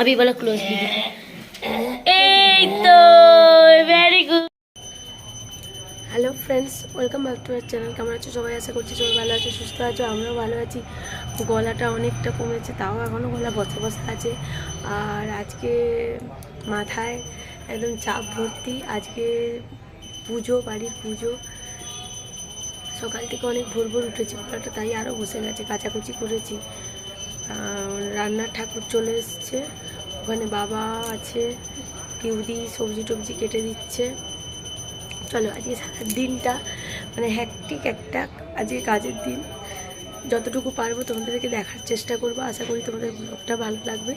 আমি বলা close video এই তো very good hello friends welcome back to R channel কেমন আছো সবাই? আশা করছি সবাই ভালো আছো সুস্থ আছো আমরাও ভালো আছি। গলাটা অনেকটা কমেছে তাও এখনও গলা বসে বসা আছে। আর আজকে মাথায় একদম চাপ ভর্তি। আজকে পুজো বাড়ির পুজো। সকাল থেকে অনেক ভোর ভোর উঠেছি গলাটা তাই আরও বসে গেছে কাচাকুচি করেছি। রান্নার ঠাকুর চলে এসছে। ওখানে বাবা আছে কিউদি সবজি টবজি কেটে দিচ্ছে। চলো, আজকে সারা দিনটা মানে হ্যাকটিক একটা আজকে কাজের দিন। যতটুকু পারব তোমাদেরকে দেখার চেষ্টা করব। আশা করি তোমাদের ব্লগটা ভালো লাগবে।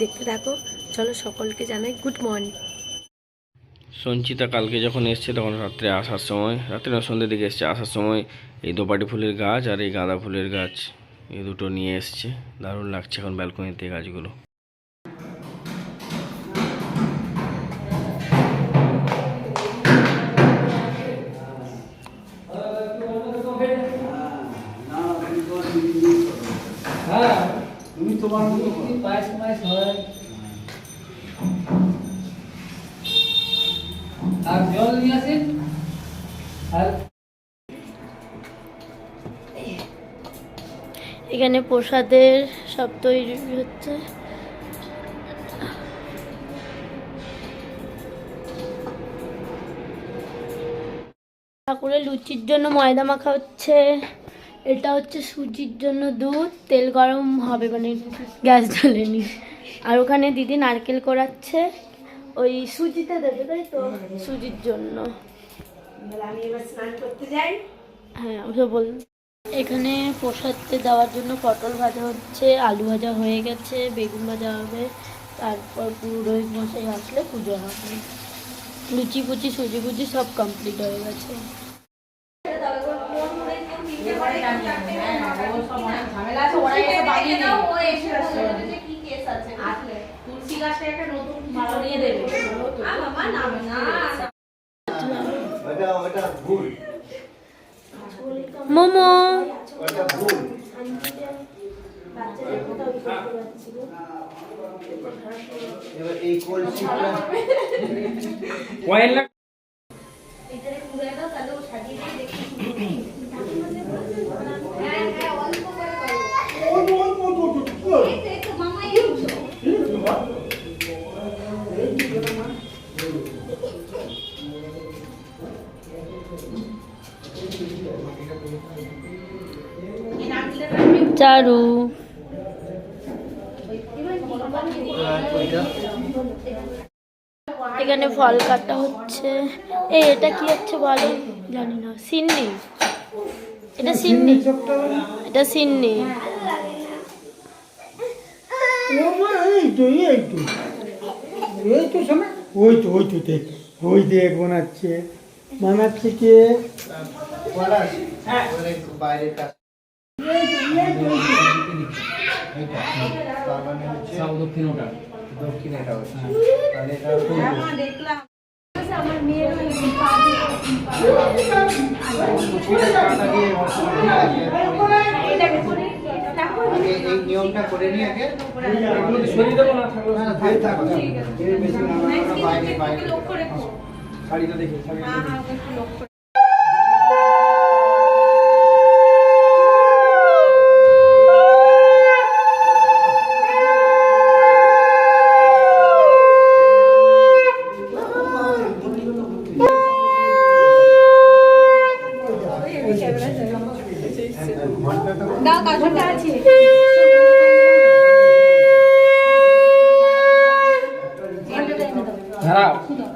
দেখতে থাকো। চলো, সকলকে জানাই গুড মর্নিং সঞ্চিতা কালকে যখন এসছে তখন রাত্রে আসার সময়, রাত্রে না সন্ধ্যের দিকে এসছে আসার সময় এই দোপাটি ফুলের গাছ আর এই গাঁদা ফুলের গাছ এই দুটো নিয়ে এসছে। দারুণ লাগছে এখন ব্যালকনিতে এই গাছগুলো আর জল নিয়ে আসেন আর এখানে প্রসাদের সব তৈরি হচ্ছে। ঠাকুরের লুচির জন্য ময়দা মাখা হচ্ছে। এটা হচ্ছে সুজির জন্য দুধ তেল গরম হবে মানে গ্যাস জ্বলেনি। আর ওখানে দিদি নারকেল করাচ্ছে ওই সুজিতে দেবে তাই তো সুজির জন্য। হ্যাঁ ওসব বল। এখানে প্রসাদে দেওয়ার জন্য পটল ভাজা হচ্ছে আলু ভাজা হয়ে গেছে বেগুন ভাজা হবে তারপর পুরোহিত মশাই আসলে পুজো হবে। লুচি ফুচি সুজি ফুচি সব কমপ্লিট হয়ে গেছে ঝামেলা আছে ওরা এসে বানিয়ে নেবে তুলসী গাছটা একটা নতুন বানিয়ে দেবে ওটা ওটা ভুল। মোমো। ওটা ভুল। এবার এই কলসিটা চারু ওইটা এখানে ফল কাটা হচ্ছে এই এটা কি হচ্ছে বলো জানি না সিন্নি এটা সিন্নি এটা সিন্নি ওই তো ওই তো দেখ ওই দেখ বানাচ্ছে বানাচ্ছে কে পলাশ ওরে বাইরের কাজ এইটা তার মানে হচ্ছে দক্ষিণ এটা হচ্ছে তাহলে এটা হচ্ছে আগে এই নিয়মটা করে নিয়ে আগে। সরিয়ে দেবো না থাক, থাক। বাইরে বাইরে শাড়িটা দেখি শাড়িটা দেখি আছে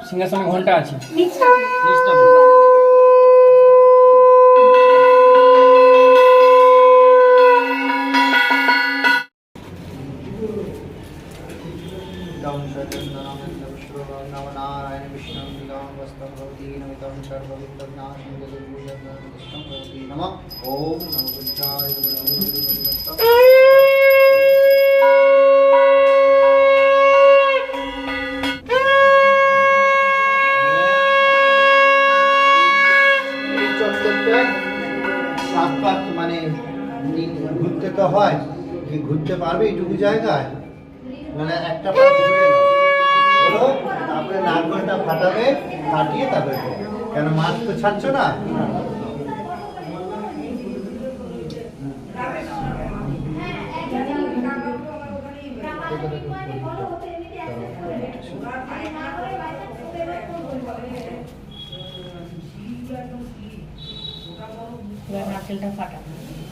সিংহাসনে ঘণ্টা আছে। পারবে এইটুকু জায়গায় মানে একটা পা ঘুরে নাও তারপরে নারকলটা ফাটাবে ফাটিয়ে তারপরে। কেন মাছ তো ছাড়ছ না?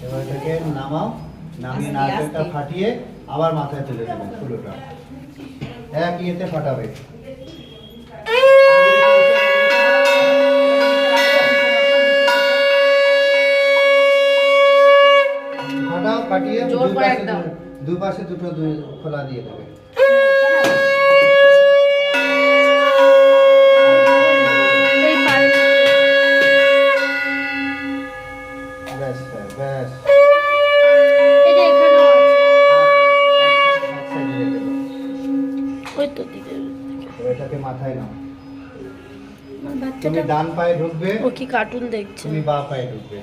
এবার এটাকে নামাও। নামিয়ে নারকেলটা ফাটিয়ে আবার মাথায় তুলে দেবে ফুলোটা। এক ইয়েতে ফাটাবে। ফাটাও ফাটিয়ে দুই পাশে দুই পাশে দুটো দুই খোলা দিয়ে দেবে। ডান পায়ে ঢুকবে ও কি কার্টুন দেখছে? তুমি বা পায়ে ঢুকবে।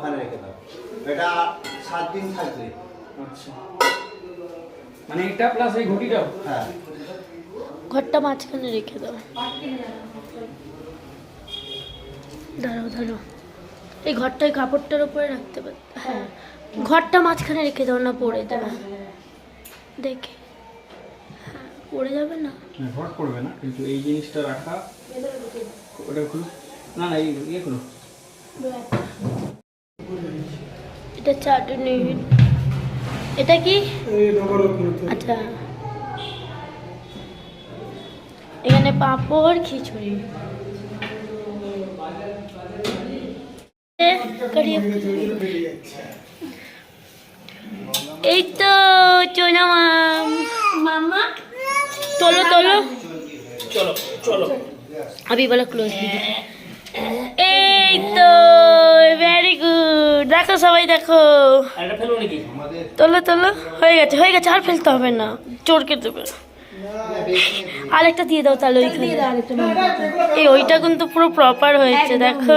ওখানে রেখে দাও। এটা সাত দিন থাকবে। আচ্ছা। মানে এটা প্লাস এই ঘটিটাও? হ্যাঁ। ঘরটা মাঝখানে রেখে দাও। দাঁড়াও দাঁড়াও। এই ঘরটায় কাপড়টার উপরে রাখতে পার হ্যাঁ। ঘরটা মাঝখানে রেখে দাও না পড়ে যাবে। দেখে। হ্যাঁ পড়ে যাবে না। ভট পড়বে না কিন্তু এই জিনিসটা রাখা ওটা খুলো না না এই ইয়ে খুলো এটা চাটনি এটা কি? আচ্ছা। এখানে পাঁপড় খিচুড়ি। এই তো চোনা মাম। মামা? তোলো তোলো। চলো চলো। আমি বলো ক্লোজ এই তো ভেরি গুড দেখো সবাই দেখো। আর এটা ফেলো নাকি? আমাদের তোলো তোলো। হয়ে গেছে হয়ে গেছে আর ফেলতে হবে না। চোরকে দেবে। আরেকটা দিয়ে দাও তাহলে ওইখানে। এই ওইটা কিন্তু পুরো প্রপার হয়েছে দেখো।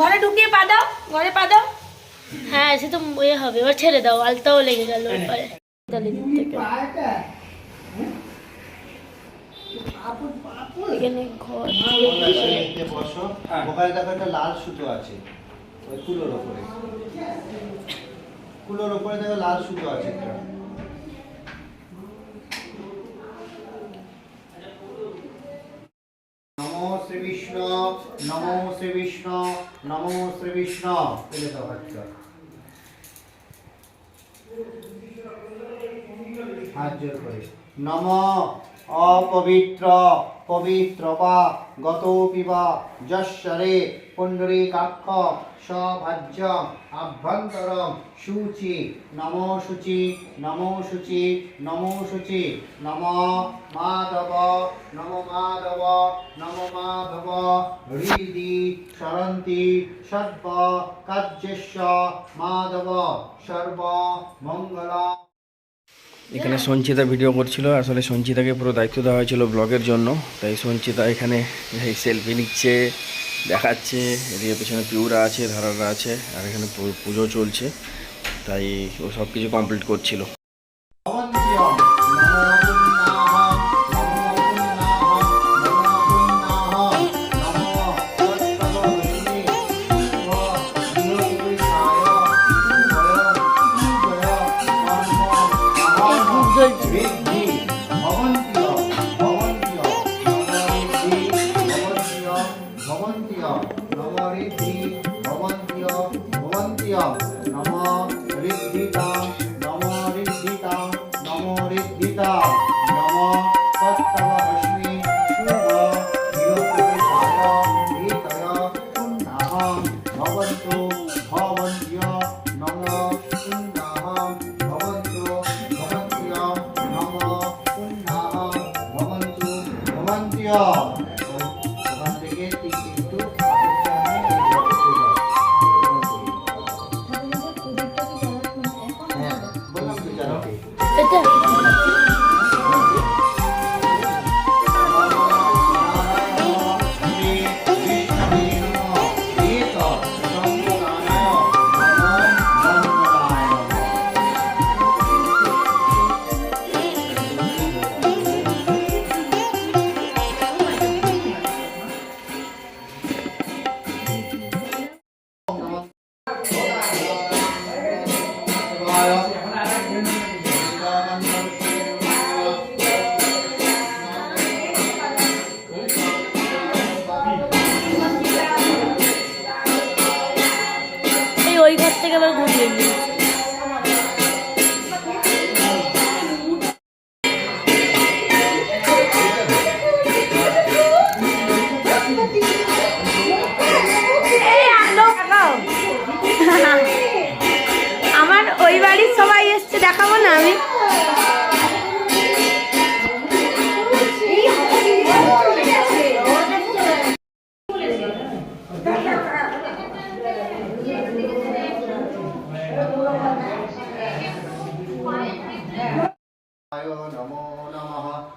ঘরে ঢুকিয়ে পা দাও ঘরে পা দাও। হ্যাঁ সে তো ইয়ে হবে। এবার ছেড়ে দাও আলতাও লেগে গেল দিক থেকে। এখানে ঘর। বসো ওখানে দেখো একটা লাল সুতো আছে ওই কুলোর ওপরে। কুলোর ওপরে দেখো লাল সুতো আছে একটা। নমো শ্রী বিষ্ণু নমো শ্রী বিষ্ণু নমো শ্রী বিষ্ণু তুলে দাও হাত জোর করে। নম অপবিত্র, পবিত্র বা গতোপি বা যশ্বরে পুণ্ডরীকাক্ষ সভাজ্য আভ্যন্তরম শুচি নমো শুচি নমো শুচি নমো শুচি নম মাধব নম মাধব নম মাধব, হৃদি সরন্তি সর্ব কার্যস্য মাধব, সর্ব মঙ্গল। এখানে সঞ্চিতা ভিডিও করছিল। আসলে সঞ্চিতাকে পুরো দায়িত্ব দেওয়া হয়েছিল ব্লগের জন্য। তাই সঞ্চিতা এখানে এই সেলফি নিচ্ছে, দেখাচ্ছে। এদিকে পেছনে পিউরা আছে, ধারারা আছে, আর এখানে পুজো চলছে। তাই ও সব কিছু কমপ্লিট করছিল। तो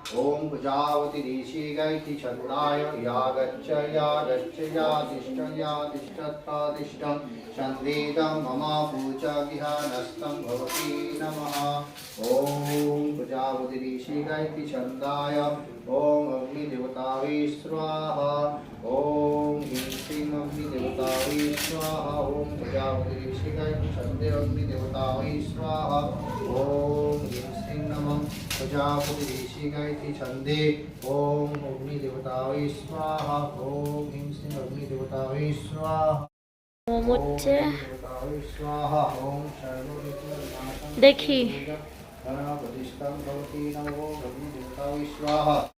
ॐ प्रजावति ऋषिगैति छन्दाय यागच्छ यागच्छ यातिष्ठ यातिष्ठत्तातिष्ठं सन्देदं मम पूजागिहानस्तं भवति नमः। ॐ प्रजावति ऋषिगैति छन्दाय। ॐ अग्निदेवतावे स्वाहा। ॐ ह्रीं श्रीं अग्निदेवतावे स्वाहा। ॐ प्रजावति ऋषिगैति छन्दे अग्निदेवतावे स्वाहा। ॐ ह्रीं श्रीं नमः। प्रजापतिदेशिकैति छन्दे। अग्निदेवता स्वाहा। स्वाहा। स्वाहा। देखी। नमो स्वाहा।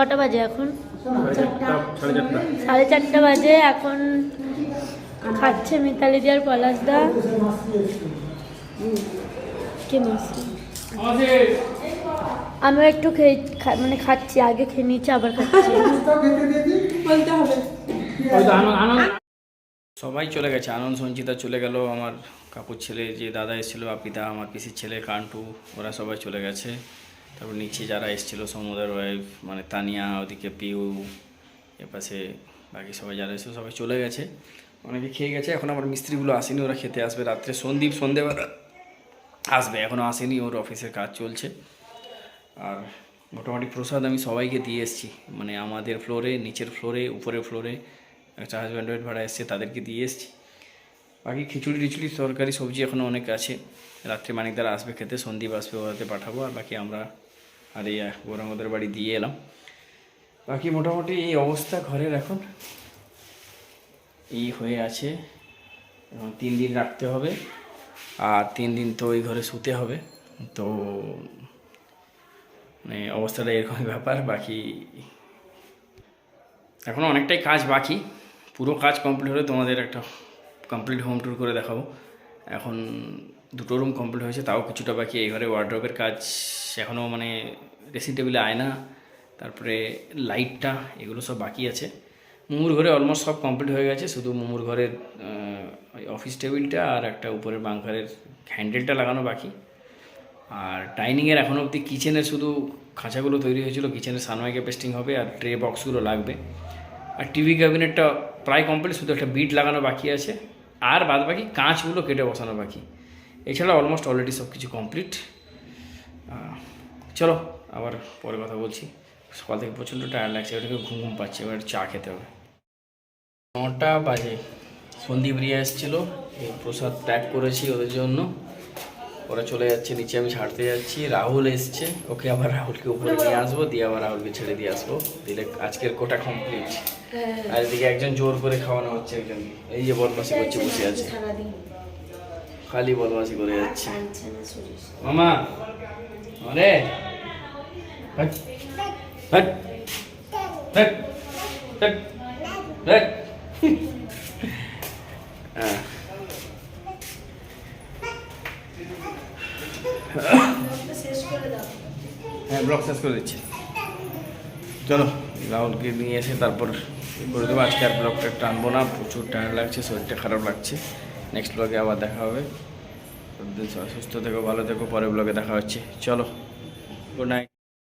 কটা বাজে এখন? সাড়ে চারটা বাজে এখন খাচ্ছে মিতালি দি আর পলাশদা কে মাসি? আমিও একটু খেয়ে খা- মানে খাচ্ছি আগে খেয়ে নিচ্ছি আবার খাচ্ছি। সবাই চলে গেছে আনন্দ সঞ্চিতা চলে গেল আমার কাকুর ছেলে যে দাদা এসেছিল আপিতা আমার পিসির ছেলে কান্টু ওরা সবাই চলে গেছে। তারপর নিচে যারা এসেছিল সমুদার ওয়াইফ মানে তানিয়া, ওদিকে পিউ, এপাশে বাকি সবাই যারা এসেছিল, সবাই চলে গেছে। অনেকে খেয়ে গেছে, এখন আমার মিস্ত্রিগুলো আসেনি, ওরা খেতে আসবে রাত্রে। সন্দীপ সন্ধেবেলা আসবে এখনও আসেনি, ওর অফিসের কাজ চলছে। আর মোটামুটি প্রসাদ আমি সবাইকে দিয়ে এসেছি। মানে আমাদের ফ্লোরে নিচের ফ্লোরে উপরের ফ্লোরে একটা হাজব্যান্ড ওয়াইফ ভাড়া এসছে, তাদেরকে দিয়ে এসেছি। বাকি খিচুড়ি টিচুড়ি, তরকারি, সবজি এখনও অনেক আছে। রাত্রে মানিকদারা আসবে খেতে, সন্দীপ আসবে ওরাতে পাঠাবো, আর বাকি আমরা আর এই গৌরাঙ্গদের বাড়ি দিয়ে এলাম। বাকি মোটামুটি এই অবস্থা ঘরের এখন। এই হয়ে আছে। এবং তিন দিন রাখতে হবে। আর তিন দিন তো ওই ঘরে শুতে হবে। তো মানে অবস্থাটা এরকমই ব্যাপার। বাকি এখনও অনেকটাই কাজ বাকি। পুরো কাজ কমপ্লিট হলে তোমাদের একটা কমপ্লিট হোম ট্যুর করে দেখাবো। এখন দুটো রুম কমপ্লিট হয়েছে, তাও কিছুটা বাকি। এই ঘরে ওয়ার্ড্রপের কাজ এখনও মানে ড্রেসিং টেবিলে আয়না তারপরে লাইটটা এগুলো সব বাকি আছে। মুমুর ঘরে অলমোস্ট সব কমপ্লিট হয়ে গেছে, শুধু মুমুর ঘরের অফিস টেবিলটা আর একটা উপরের বাংকারের হ্যান্ডেলটা লাগানো বাকি। আর ডাইনিংয়ের এখন অবধি কিচেনের শুধু খাঁচাগুলো তৈরি হয়েছিল কিচেনের সানমাইকে পেস্টিং হবে আর ট্রে বক্সগুলো লাগবে। আর টিভি ক্যাবিনেটটা প্রায় কমপ্লিট শুধু একটা বিট লাগানো বাকি আছে। আর বাদ বাকি কাঁচগুলো কেটে বসানো বাকি। এছাড়া অলমোস্ট অলরেডি সব কিছু কমপ্লিট চলো আবার পরে কথা বলছি। সকাল থেকে প্রচণ্ড টায়ার লাগছে ওটাকে ঘুম ঘুম পাচ্ছে এবার চা খেতে হবে। নটা বাজে। সন্দীপ রিয়া এসেছিল এই প্রসাদ প্যাক করেছি ওদের জন্য। ওরা চলে যাচ্ছে নিচে আমি ছাড়তে যাচ্ছি। রাহুল এসছে ওকে আবার রাহুলকে উপরে নিয়ে আসব দিয়ে আবার রাহুলকে ছেড়ে দিয়ে আসব। দিলে আজকের কোটা কমপ্লিট আর এদিকে একজন জোর করে খাওয়ানো হচ্ছে একজন এই যে বদমাসি করছে বসে আছে। খালি বদমাসি করে যাচ্ছে। না শরীর মামা আরে। Hot hot hot hot hot. হ্যাঁ। হ্যাঁ ব্লগ শেষ করে দিচ্ছি। চলো রাহুলকে নিয়ে এসে তারপর করে দেবো। আজকে আর ব্লগটা টানবো না প্রচুর টায়ার লাগছে শরীরটা খারাপ লাগছে। নেক্সট ব্লগে আবার দেখা হবে। সুস্থ থেকো ভালো থেকো পরের ব্লগে দেখা হচ্ছে। চলো গুড নাইট